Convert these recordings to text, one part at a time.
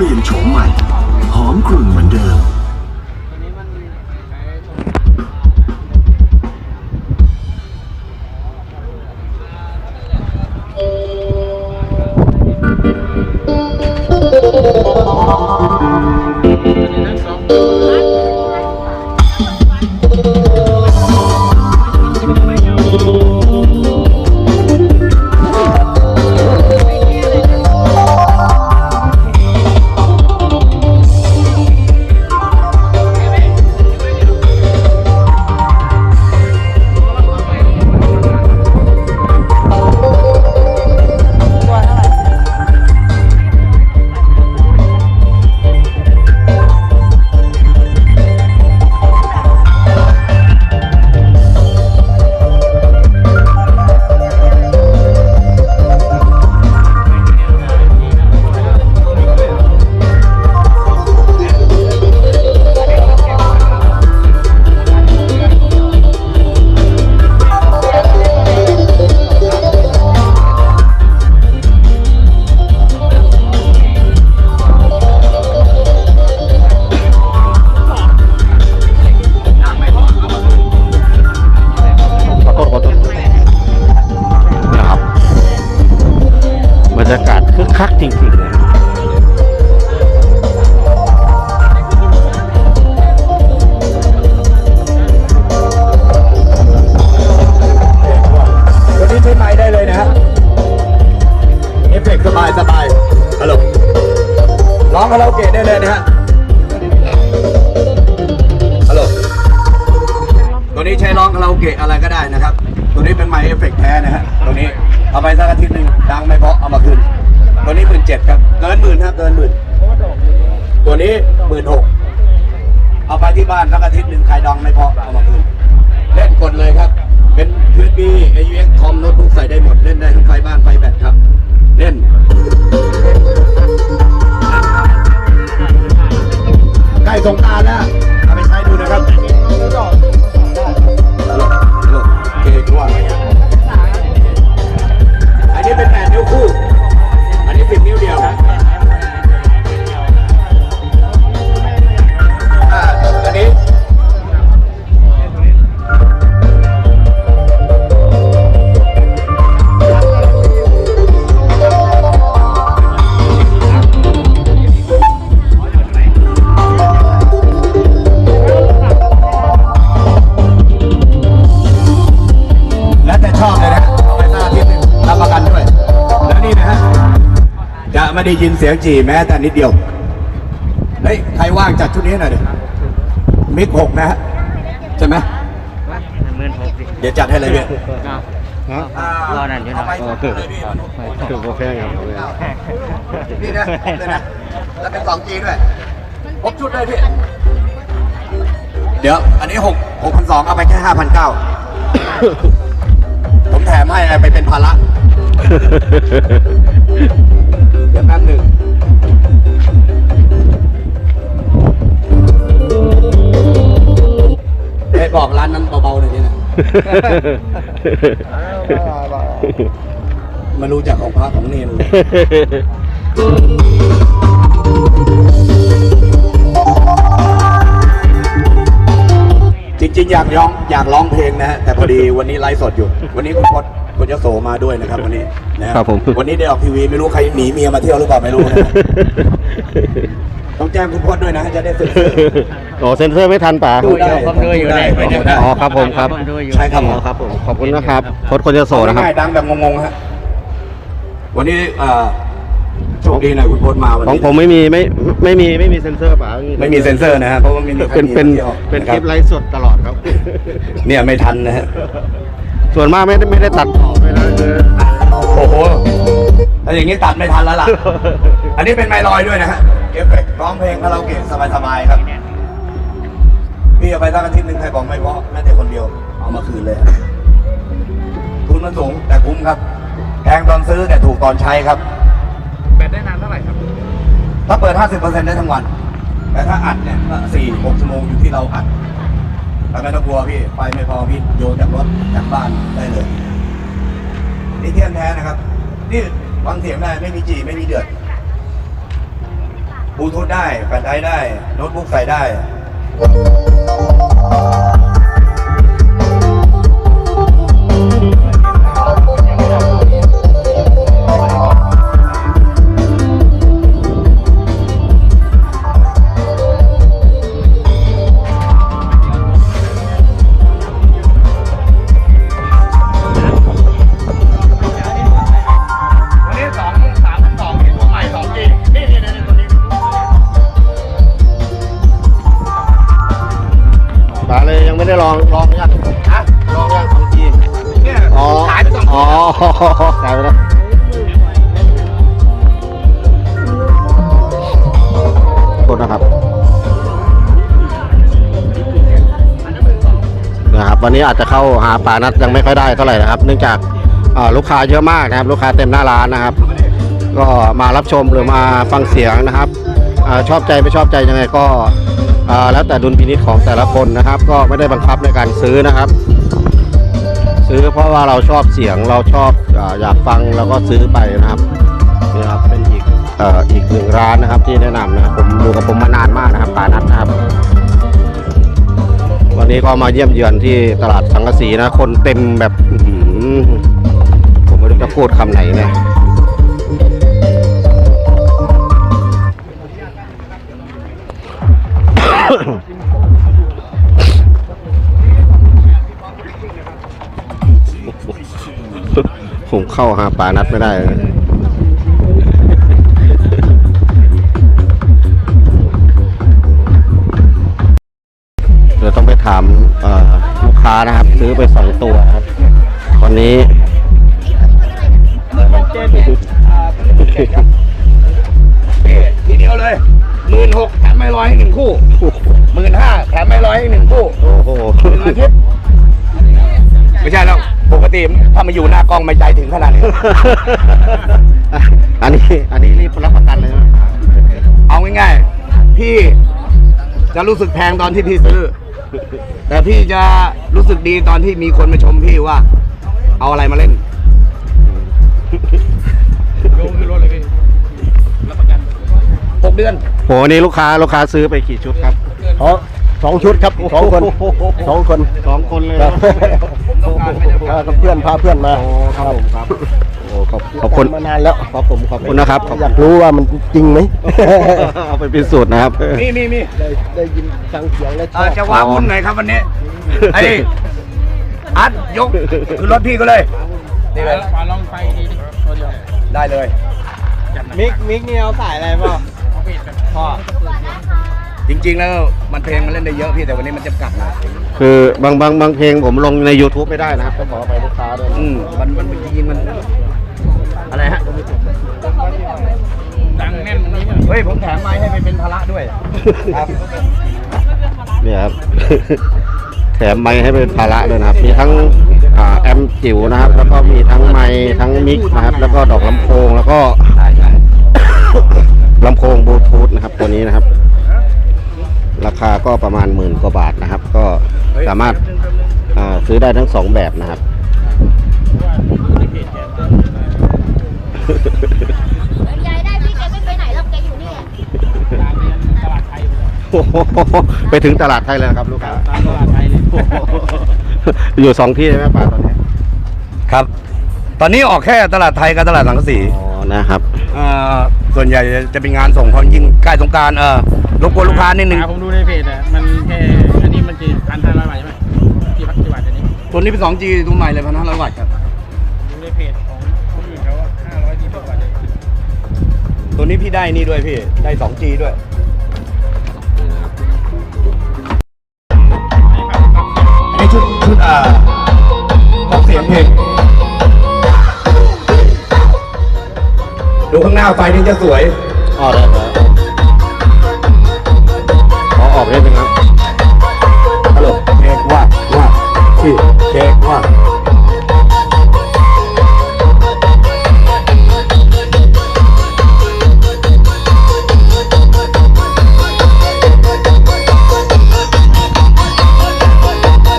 ปลี่ยนโฉมใหม่ หอมกลุ่นเหมือนเดิม ไม่ได้ยินเสียงจีแม้แต่นิดเดียว เฮ้ย ใครว่างจัดชุดนี้หน่อยดิมิกหกนะฮะใช่ไหมหมื่นหกสิเดี๋ยวจัดให้เลยพี่ฮะรอนั่นอยู่นะเาไปเลยพี่ถือโอเคครับโอเคนี่นะเลยนะแล้วเป็นสองจีด้วยครบชุดเลยพี่ เดี๋ยว อันนี้หกหกพันสองเอาไปแค่ห้าพันเก้าผมแถมให้ไปเป็นภาระ เดี๋ยวแป๊บหนึ่งไปบอกร้านนั้นเบาๆหน่อยนี่นะมารู้จักของพระของเนรเลยจริงๆ อยากร้องอยากร้องเพลงนะฮะแต่พอดีวันนี้ไลฟ์สดอยู่ วันนี้คุณพ ยโสมาด้วยนะครับวันนี้นะครับผม วันนี้ได้ออกทีวีไม่รู้ใครหนีเมียมาเที่ยวหรือเปล่าไม่รู้นะต้องแจ้งคุณพจน์ด้วยนะจะได้สื่อโอ้เซ็นเซอร์ไม่ทันป่ะดูได้ผมดูอยู่ไหนไปดูได้ อ๋อครับผมครับผมดูอยู่ใช่ครับผมอ๋อครับผมขอบคุณนะครับโค้ดคนจะโสนะครับง่ายๆดังแบบงงๆฮะวันนี้เอ่อโชคดีหน่อยคุณพจน์มาวันของนี้ผมไม่มีไม่ไม่มีไม่มีเซ็นเซอร์ป่ะไม่มีเซ็นเซอร์นะฮะเพราะว่าไม่มีใครเป็นเป็นมีที่ยวเป็นนะครับลิปไลฟ์สดตลอดครับ เนี่ยไม่ทันนะฮะส่วนมากไม่ได้ไม่ได้ตัดต่อไปนะคือ โอ้โหถ้าอย่างนี้ตัดไม่ทันแล้วล่ะ อันนี้เป็นไมลอยด้วยนะฮะ เอฟเฟกต์ร้องเพลงคาราโอเกะสบายๆครับ พี่เอาไปตั้งอาทิตย์หนึ่งใครบอกไม่เพราะแม้แต่คนเดียว เอามาคืนเลยฮะทุนมันสูงแต่คุ้มครับ แพงตอนซื้อแต่ถูกตอนใช้ครับ แบตได้นานเท่าไหร่ครับ ถ้าเปิด 50%ได้ทั้งวัน แต่ถ้าอัดเนี่ยก็สี่หกชั่วโมงอยู่ที่เราอัดแต่ไม่ต้องกลัวพี่ ไฟไม่พอพี่โยนจากรถจากบ้านได้เลย นี่เทียนแท้นะครับ นี่ฟังเสียงได้ไม่มีจีไม่มีเดือดบลูทูธได้แฟลชไดรฟ์ได้โน้ตบุ๊กใส่ได้ายไปสองอ๋อขายไปแล้วโทษนะครับนะครับวันนี้อาจจะเข้าหาปลานัดยังไม่ค่อยได้เท่าไหร่นะครับ เนื่องจากลูกค้าเยอะมากนะครับ ลูกค้าเต็มหน้าร้านนะครับ ก็มารับชมหรือมาฟังเสียงนะครับอชอบใจไม่ชอบใจยังไงก็แล้วแต่ดุลพินิจของแต่ละคนนะครับ ก็ไม่ได้บังคับในการซื้อนะครับ ซื้อเพราะว่าเราชอบเสียงเราชอบอยากฟังเราก็ซื้อไปนะครับนี่ครับเป็นอีกอ,อีกหนึ่งร้านนะครับที่แนะนำนะครับผมดูกับผมมานานมากนะครับปานัทนะครับ วันนี้ก็มาเยี่ยมเยือนที่ตลาดสังกสีนะคนเต็มแบบผมไม่รู้จะพูดคำไหนเนี่ย ผมเข้าหาปลานัดไม่ได้เลยเดี๋ยวต้องไปถามลูกค้านะครับ ซื้อไปสองตัวครับวันนี้ทีเดียวเลยหมื่นหกแถมไม่ร้อยหนึ่งคู่หมื่นห้าแถมไม่ร้อยหนึ่งคู่ โอ้โหอาทิตย์ไม่ใช่แล้วปก ติถ้ามาอยู่หน้ากล้องไม่ใจถึงขนาดนี้ อันนี้อันนี้รีบรับประกันเลยนะเอาง่ายๆ พี่จะรู้สึกแพงตอนที่พี่ซื้อ แต่พี่จะรู้สึกดีตอนที่มีคนมาชมพี่ว่า เอาอะไรมาเล่นโยงขึ้นรถเลยพี่รับประกันหกเดือนโหนี่ลูกค้าลูกค้าซื้อไปกี่ชุดครับ อ๋อสองชุดครับสองคนสองคนสองคนเลย ครับพากับเพื่อนพาเพื่อนมาโอ้ครับผมครับโอ้ขอบขอบคุณมานานแล้วขอบผมขอบคุณนะครับขอบอยากรู้ว่ามันจริงไหมเอาไปพิสูจน์นะครับมีมีมีได้ได้ยินฟังเสียงแล้วชออ่าบจะว้าวุ่นหน่อยครับวันนี้ไอ้อัดยกคือรถพี่ก็เลยนี่เลยมาลองไฟดีดิตัวเดียวได้เลยมิกมิกนี่เอาสายอะไรป่ะเอาปิดแบบพ่อ จริง ๆ แล้วมันเพลงมันเล่นได้เยอะพี่แต่วันนี้มันจำกัดหน่อยคือบางบางบางเพลงผมลงใน YouTube ไม่ได้นะครับต้องขอไปลูกค้าด้วยอืมมันมันจริงๆมันอะไรฮะดังแน่นตรงนี้เนี่ยเฮ้ยผมแถมไม้ให้ไปเป็นภาระด้วยครับเนี่ยครับ แถมไมค์ให้เป็นภาระเลยนะครับ มีทั้งอ่าแอมป์จิ๋วนะครับ แล้วก็มีทั้งไมค์ทั้งมิกนะครับ แล้วก็ดอกลำโพงแล้วก็ ลำโพงบลูทูธนะครับตัวนี้นะครับ ราคาก็ประมาณหมื่นกว่าบาทนะครับ ก็สามารถอ่าซื้อได้ทั้งสองแบบนะครับยายได้พี่แกไม่ไปไหนหรอกแกอยู่นี่อะตลาดไทยโอ้โหไปถึงตลาดไทยเลยครับลูกค้าตามตลาดไทยเลยอยู่สองที่ใช่ไหมป้าตอนนี้ครับ ตอนนี้ออกแค่ตลาดไทยกับตลาดสังกะสีอ๋อนะครับเอ่อ ส่วนใหญ่จะเป็นงานส่งเพราะยิ่งใกล้สงกรารเออรบกวนลูกค้านิดนึงหาผมดูในเพจอะมันแค่อันนี้มันกี่พันห้าร้อยบาทใช่ไหมกี่พันกี่บาทอันนี้ตัวนี้เป็น 2G ตัวใหม่เลยพันห้าร้อยวัตต์ครับ ดูในเพจของคนอื่นเขาห้าร้อยยี่สิบบาทเลยตัวนี้พี่ได้นี่ด้วยพี่ ได้ 2G ด้วย อันนี้ชุดชุดอ่าของเสียงเพลง ดูข้างหน้าไฟนี่จะสวยอ๋อได้ครับขอออกได้ไหมครับฮัลโหลเช็คว่าว่าที่เช็คว่า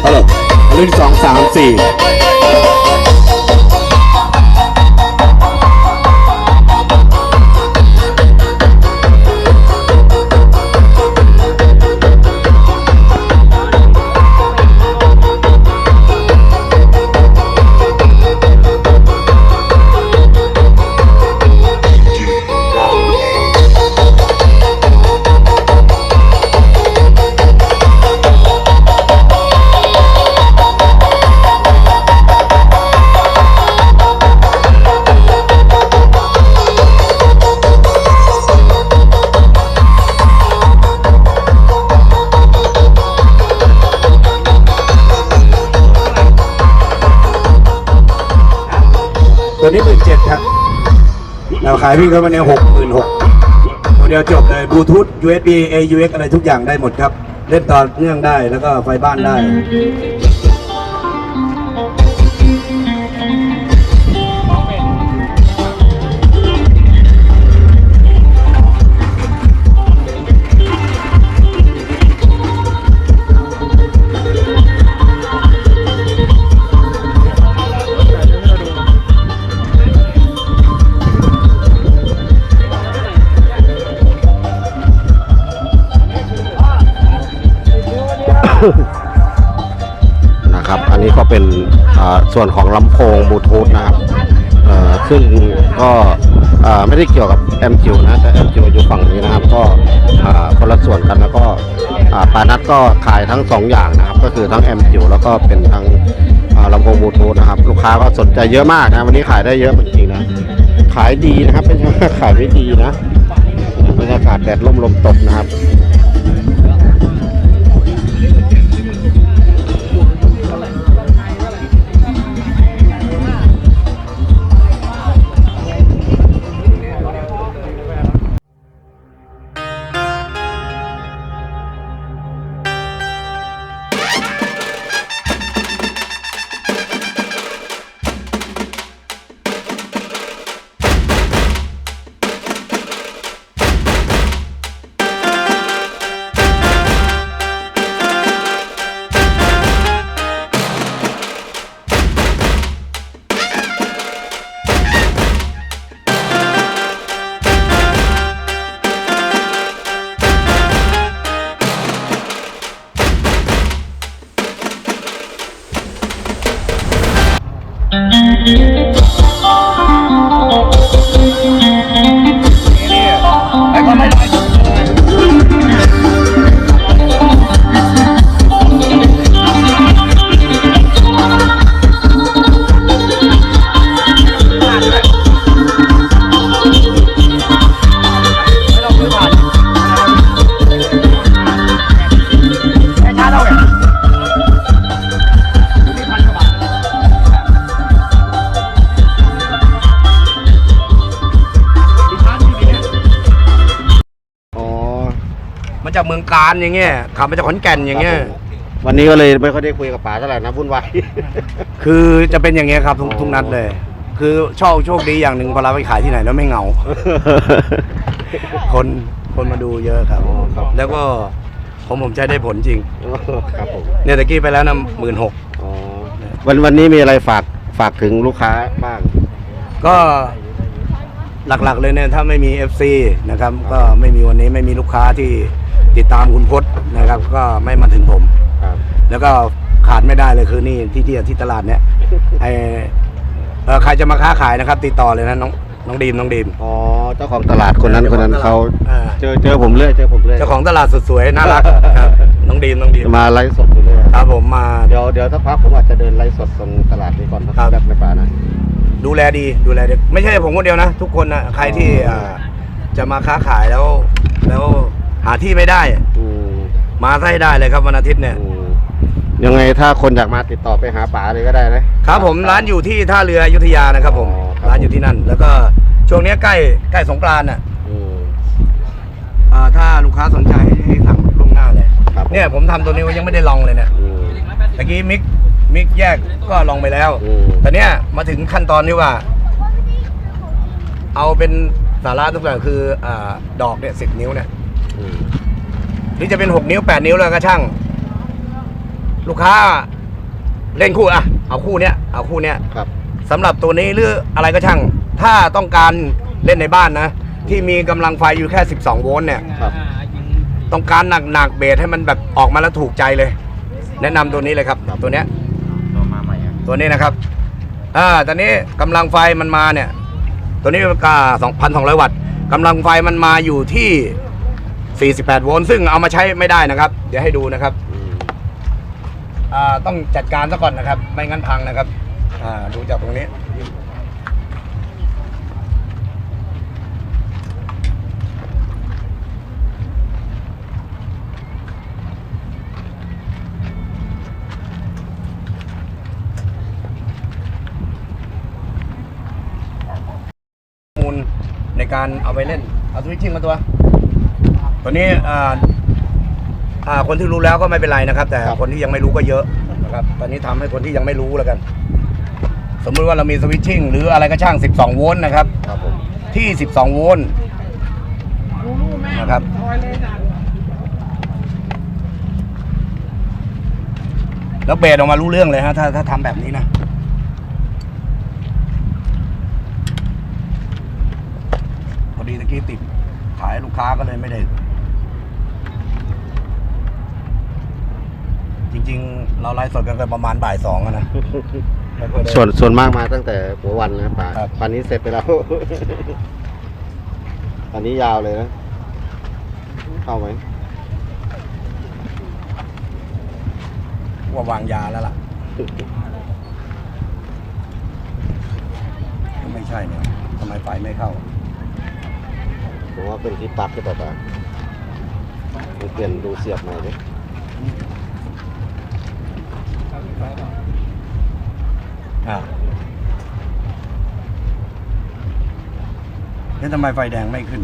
ฮัลโหลหนึ่งสองสามสี่ ตัวนี้หมื่นเจ็ดครับเราขายพี่เขามาในี่ยหกหมื่นหกโมเดลจบเลยบลูทูธ USB AUX อะไรทุกอย่างได้หมดครับ เล่นต่อเนื่องได้แล้วก็ไฟบ้านได้ นะครับ อันนี้ก็เป็นส่วนของลำโพงบลูทูธนะครับซึ่งก็ไม่ได้เกี่ยวกับแอมจิวนะแต่แอมจิวอยู่ฝั่งนี้นะครับ ก็คนละส่วนกันแล้วก็ปานัทก็ขายทั้งสองอย่างนะครับ ก็คือทั้งแอมจิวแล้วก็เป็นทั้งลำโพงบลูทูธนะครับ ลูกค้าก็สนใจเยอะมากนะวันนี้ขายได้เยอะจริงๆนะขายดีนะครับไม่ใช่ขายไม่ดีนะบรรยากาศแดดร่มลมตกนะครับ จากเมืองการอย่างเงี้ยขับมาจากขอนแก่นอย่างเงี้ย วันนี้ก็เลยไม่ค่อยได้คุยกับป๋าเท่าไหร่นะวุ่นวาย คือจะเป็นอย่างเงี้ยครับทุกทุกนัดเลย คือโชคโชคดีอย่างหนึ่งพอเราไปขายที่ไหนแล้วไม่เหงา คนคนมาดูเยอะครับ อ๋อครับ แล้วก็ผมผมใช้ได้ผลจริง ครับผมเนี่ยตะกี้ไปแล้วนะหมื่นหกอ๋อวันวันนี้มีอะไรฝากฝากถึงลูกค้าบ้าง ก็หลักๆเลยเนี่ยถ้าไม่มี FC นะครับ ก็ไม่มีวันนี้ไม่มีลูกค้าที่ ติดตามคุณพจน์นะครับ ก็ไม่มาถึงผม ครับ แล้วก็ขาดไม่ได้เลยคือนี่ที่ที่ที่ตลาดเนี่ยไอเอ่อใครจะมาค้าขายนะครับ ติดต่อเลยนะน้องน้องดีมน้องดีมอ๋อ เจ้าของตลาดคนนั้นคนนั้นเขาอ่าเจอเจอผมเรื่อยเจอผมเรื่อยเจ้าของตลาดสุดสวยน่ารักครับน้องดีมน้องดีมมาไลฟ์สดอยู่เรื่อยครับผมมา เดี๋ยวเดี๋ยวถ้าพักผมอาจจะเดินไลฟ์สดตรงตลาดนี้ก่อนครับ แบบไม่ป่านะ ดูแลดีดูแลดีไม่ใช่ผมคนเดียวนะ ทุกคนนะใครที่อ่าจะมาค้าขายแล้ว แล้ว หาที่ไม่ได้ อืมมาใส่ได้เลยครับวันอาทิตย์เนี่ย อืมยังไงถ้าคนอยากมาติดต่อไปหาป๋าเลยก็ได้นะครับผมร้านอยู่ที่ท่าเรืออยุธยานะครับผมอ๋อครับร้านอยู่ที่นั่น แล้วก็ช่วงเนี้ยใกล้ใกล้สงกรานต์อะอืมอ่าถ้าลูกค้าสนใจให้ให้สั่งล่วงหน้าเลยครับเนี่ยผมทำตัวนี้ไว้ยังไม่ได้ลองเลยเนี่ยอืมตะกี้มิกมิกแยกก็ลองไปแล้ว อืมแต่เนี้ยมาถึงขั้นตอนที่ว่า เอาเป็นสาระทุกอย่างคืออ่าดอกเนี่ยสิบนิ้วเนี่ยอืม หรือจะเป็นหกนิ้วแปดนิ้วแล้วก็ช่าง ลูกค้า เล่นคู่อะเอาคู่เนี้ยเอาคู่เนี้ยครับ สำหรับตัวนี้หรืออะไรก็ช่าง ถ้าต้องการเล่นในบ้านนะ ที่มีกำลังไฟอยู่แค่ 12 โวลต์เนี่ย ครับ ต้องการหนักหนักๆเบสให้มันแบบออกมาแล้วถูกใจเลย แนะนำตัวนี้เลยครับ ตัวเนี้ย ตัวนี้นะครับ อ่า ตอนนี้กำลังไฟมันมาเนี่ย ตัวนี้ก็สองพันสองร้อยวัตต์กำลังไฟมันมาอยู่ที่ 48 โวลต์ซึ่งเอามาใช้ไม่ได้นะครับ เดี๋ยวให้ดูนะครับอืมอ่าต้องจัดการซะก่อนนะครับ ไม่งั้นพังนะครับอ่าดูจากตรงนี้ในการเอาไปเล่น เอาสวิตชิ่งมาตัว ตัวนี้อ่าอ่าคนที่รู้แล้วก็ไม่เป็นไรนะครับ แต่คนที่ยังไม่รู้ก็เยอะนะครับ ตอนนี้ทำให้คนที่ยังไม่รู้แล้วกัน สมมุติว่าเรามีสวิตชิ่งหรืออะไรก็ช่าง 12 โวลต์นะครับ ครับผมที่ 12 โวลต์นะครับ แล้วเบสออกมารู้เรื่องเลยฮะถ้าถ้าทำแบบนี้นะ พอดีตะกี้ติดขายให้ลูกค้าก็เลยไม่ได้ ริงๆ เราไลฟ์สดกันกันประมาณบ่ายสองอะนะไม่ค่อยได้ ส่วนส่วนมากมาตั้งแต่หัววันนะครับป่าครับปันนี้เสร็จไปแล้ว อันนี้ยาวเลยนะ เข้าไหมว่าวางยาแล้วล่ะ ไม่ใช่เนี่ยทำไมไฟไม่เข้า ผมว่าเป็นที่ปลั๊กหรือเปล่าป่าไปเปลี่ยนดูเสียบใหม่ดิ อ่าแล้วทำไมไฟแดงไม่ขึ้น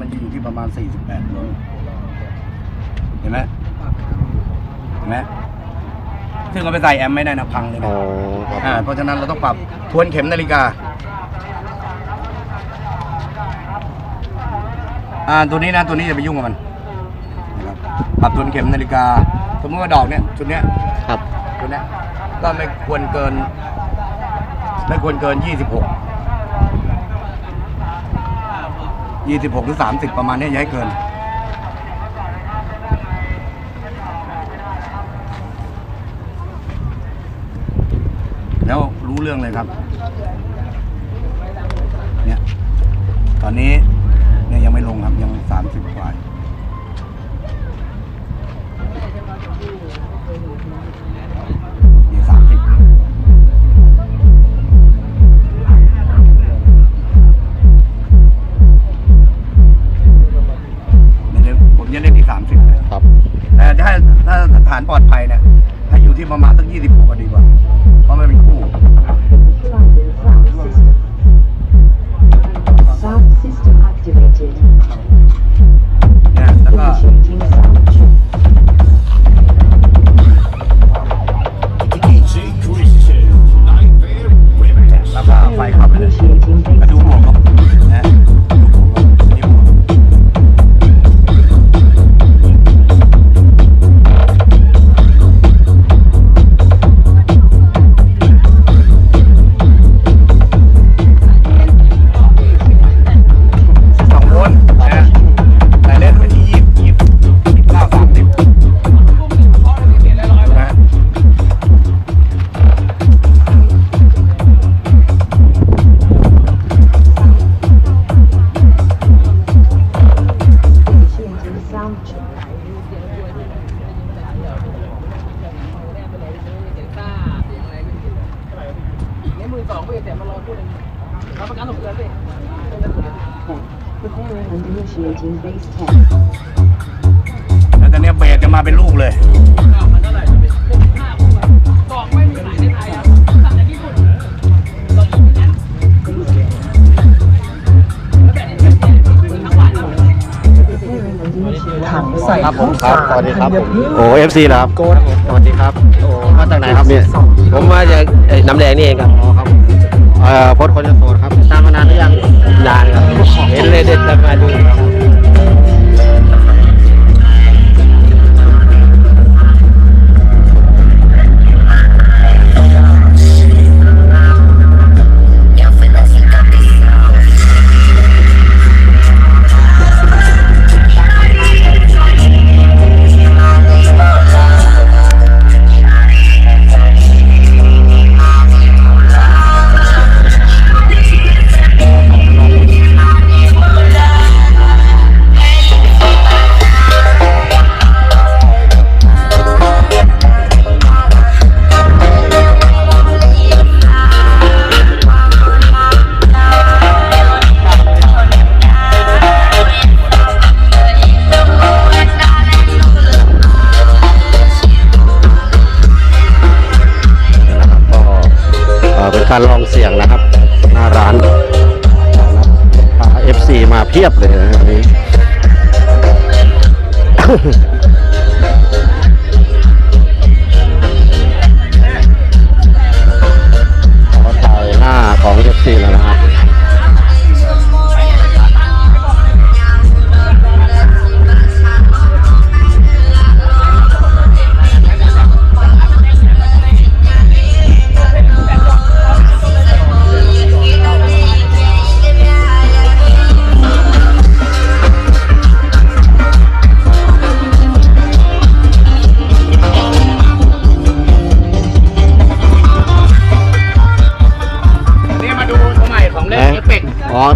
มันจะอยู่ที่ประมาณ 48โลเห็นไหมเห็นไหมซึ่งเอาไปใส่แอมป์ไม่ได้นะพังเลยอ๋นะอครับอ่าเพราะฉะนั้นเราต้องปรับทวนเข็มนาฬิกา อ่าตัวนี้นะตัวนี้อย่าไปยุ่งกับมันนะครับปรับทวนเข็มนาฬิกา สมมติว่าดอกเนี่ยชุดเนี้ยครับตัวเนี้ยก็ไม่ควรเกิน ไม่ควรเกิน 26 26 หรือ 30 ประมาณเนี้ยอย่าให้เกิน แล้วรู้เรื่องเลยครับ เนี่ย ตอนนี้ ปลอดภัยเนี่ยถ้าอยู่ที่ประมาณสักยี่สิบหกก็ดีกว่า เพราะมันเป็นคู่ Sound system activated. เนี่ยแล้วก็ ซีเหรอครับสวัสดีครับโอ้มาจากไหนครับเนี่ยผมมาจากเอ่อน้ำแดงนี่เองครับอ๋อครับเอ่อพจน์คนจะโสดครับตามมานานหรือยังนานครับเห็นเลยเด็ดมาดูการ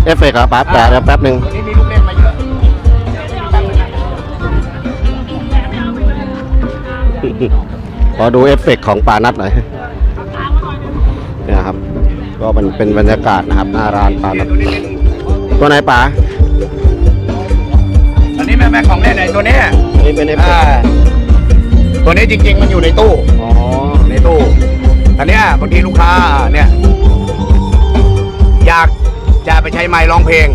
เอฟเฟกต์ครับแป๊บแป๊บแป๊บหนึ่งตัวนี้มีลูกเล่นมาเยอะขอดูเอฟเฟกต์ของปานัทหน่อยเนี่ยครับ ก็มันเป็นบรรยากาศนะครับหน้าร้านปานัทตัวไหนป๋าอันนี้แม่แม่ของเล่นไอ้ตัวเนี้ยนี่เป็นเอฟเฟกอ่าต์ตัวนี้จริง ๆ มันอยู่ในตู้อ๋อในตู้อันเนี้ยบางทีลูกค้าเนี่ย อยาก จะไปใช้ไมค์ร้องเพลง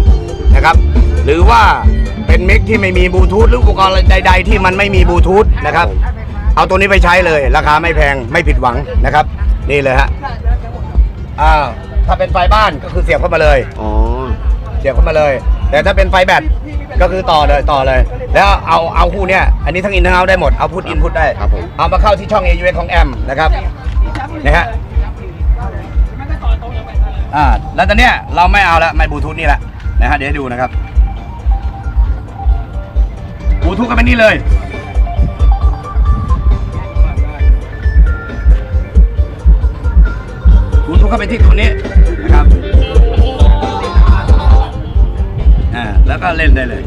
นะครับ หรือว่าเป็นมิกที่ไม่มีบลูทูธหรืออุปกรณ์ใด ๆ ที่มันไม่มีบลูทูธนะครับ เอาตัวนี้ไปใช้เลย ราคาไม่แพงไม่ผิดหวังนะครับ นี่เลยฮะอ่าถ้าเป็นไฟบ้านก็คือเสียบเข้ามาเลย อ๋อ เสียบเข้ามาเลย แต่ถ้าเป็นไฟแบตก็คือต่อเลยต่อเลย แล้วเอาเอาคู่เนี้ยอันนี้ทั้งอินทั้งเอาได้หมดเอาพุทอินพุทได้ ครับผม เอามาเข้าที่ช่อง AUX ของแอมนะครับนะฮะ อ่าแล้วตอนเนี้ยเราไม่เอาละไม่บลูทูธนี่แหละนะฮะเดี๋ยวให้ดูนะครับบลูทูธก็เป็นนี่เลย บลูทูธก็เป็นที่ตัวนี้นะครับ อ่า แล้วก็เล่นได้เลย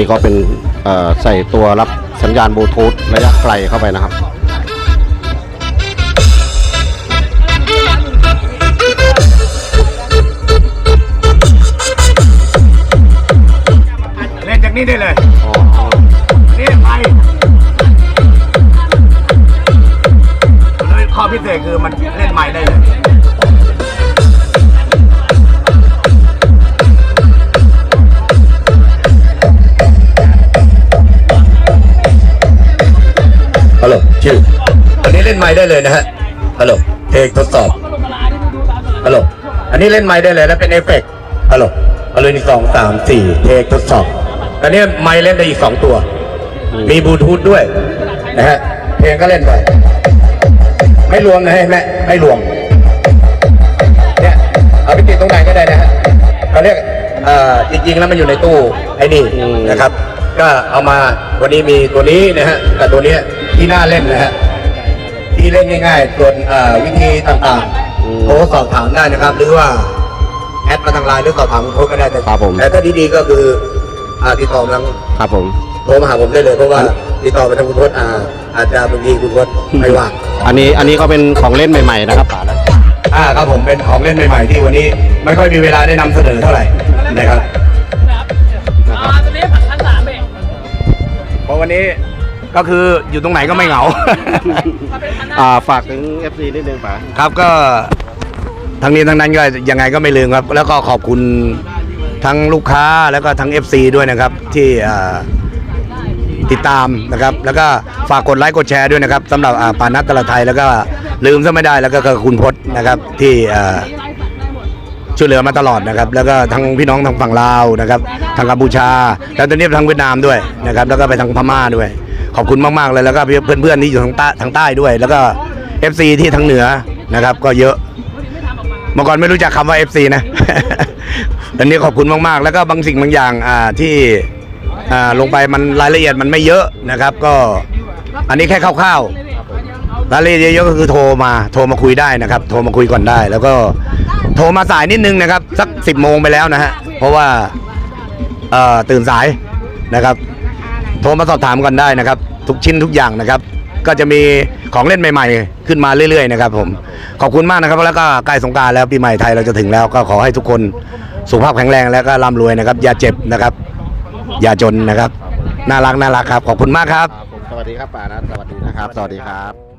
นี้ก็เป็นใส่ตัวรับสัญญาณบลูทูธระยะไกลเข้าไปนะครับเล่นจากนี้ได้เลยนี่ไปเลยข้อพิเศษคือมันเล่นใหม่ได้เลย ล่นไม้ได้เลยนะฮะฮัลโหลเทคทดสอบฮัลโหลอันนี้เล่นไม้ได้เลยแล้วเป็นเอฟเฟกต์ฮัลโหลอาเลนี่สองสามสี่เทคทดสอบอันนี้ไม้เล่นได้อีกสองตัว มีบลูทูธด้วยนะฮะเพลงก็เล่นไปไม่รวมนะฮะแม่ไม่รวมเนี่ยเอาไปติดตรงไหนก็ได้นะฮะเขาเรียกอ่อจริงๆแล้วมันอยู่ในตู้ไอ้นี่นะครับ ก็เอามาวันนี้มีตัวนี้นะฮะกับตัวนี้ที่น่าเล่นนะฮะ ที่เล่นง่ายๆ ส่วนเอ่อวิธีต่างๆโทรสอบถามได้นะครับ หรือว่าแอดมาทางไลน์หรือสอบถามคุณโค้ชก็ได้แต่ครับผม แต่ถ้าดีๆก็คืออ่าติดต่อทางครับผม โทรมาหาผมได้เลยเพราะว่าติดต่อไปทางคุณโค้ชอ่าอาจจะบางทีคุณโค้ชไม่ว่าง อันนี้อันนี้ก็เป็นของเล่นใหม่ ๆ นะครับป๋านะ อ่าครับผมเป็นของเล่นใหม่ๆที่วันนี้ไม่ค่อยมีเวลาได้นำเสนอเท่าไหร่นะครับอ่าตัวนี้ผัดพันสามเอง เพราะวันนี้ ก็คืออยู่ตรงไหนก็ไม่เหงาถ้าเป็นพันหน้าอ่าฝากถึง FC นิดนึงป๋าครับก็ทั้งนี้ทั้งนั้นก็ยังไงก็ไม่ลืมครับ แล้วก็ขอบคุณทั้งลูกค้าแล้วก็ทั้ง FC ด้วยนะครับ ที่อ่าติดตามนะครับ แล้วก็ฝากกดไลค์กดแชร์ด้วยนะครับสำหรับอ่าปานัทตลาดไทยแล้วก็ลืมซะไม่ได้แล้วก็คือคุณพจน์นะครับที่อ่าไลฟ์สั่งได้หมดช่วยเหลือมาตลอดนะครับ แล้วก็ทั้งพี่น้องทางฝั่งลาวนะครับ ทางกัมพูชา แล้วตอนนี้ทางเวียดนามด้วยนะครับ แล้วก็ไปทางพม่าด้วย ขอบคุณมากๆเลยแล้วก็เพื่อนๆที่อยู่ทางใต้ทางใต้ด้วย แล้วก็ FC ที่ทางเหนือนะครับ ก็เยอะเมื่อก่อนไม่รู้จักคำว่า FC นะตอนนี้ขอบคุณมากๆ แล้วก็บางสิ่งบางอย่างอ่าที่อ่าลงไปมันรายละเอียดมันไม่เยอะนะครับ ก็อันนี้แค่คร่าวๆรายละเอียดเยอะๆก็คือโทรมาโทรมาคุยได้นะครับ โทรมาคุยก่อนได้ แล้วก็โทรมาสายนิดนึงนะครับ สักสิบโมงไปแล้วนะฮะเพราะว่าเอ่อตื่นสายนะครับ โทรมาสอบถามกันได้นะครับ ทุกชิ้นทุกอย่างนะครับ ก็จะมีของเล่นใหม่ ๆ ขึ้นมาเรื่อยๆนะครับผมขอบคุณมากนะครับแล้วก็ใกล้สงกรารแล้วปีใหม่ไทยเราจะถึงแล้ว ก็ขอให้ทุกคนสุขภาพแข็งแรงแล้วก็ร่ำรวยนะครับ อย่าเจ็บนะครับ อย่าจนนะครับ น่ารักน่ารักครับ ขอบคุณมากครับสวัสดีครับป่านัทสวัสดีนะครับ สวัสดีครับ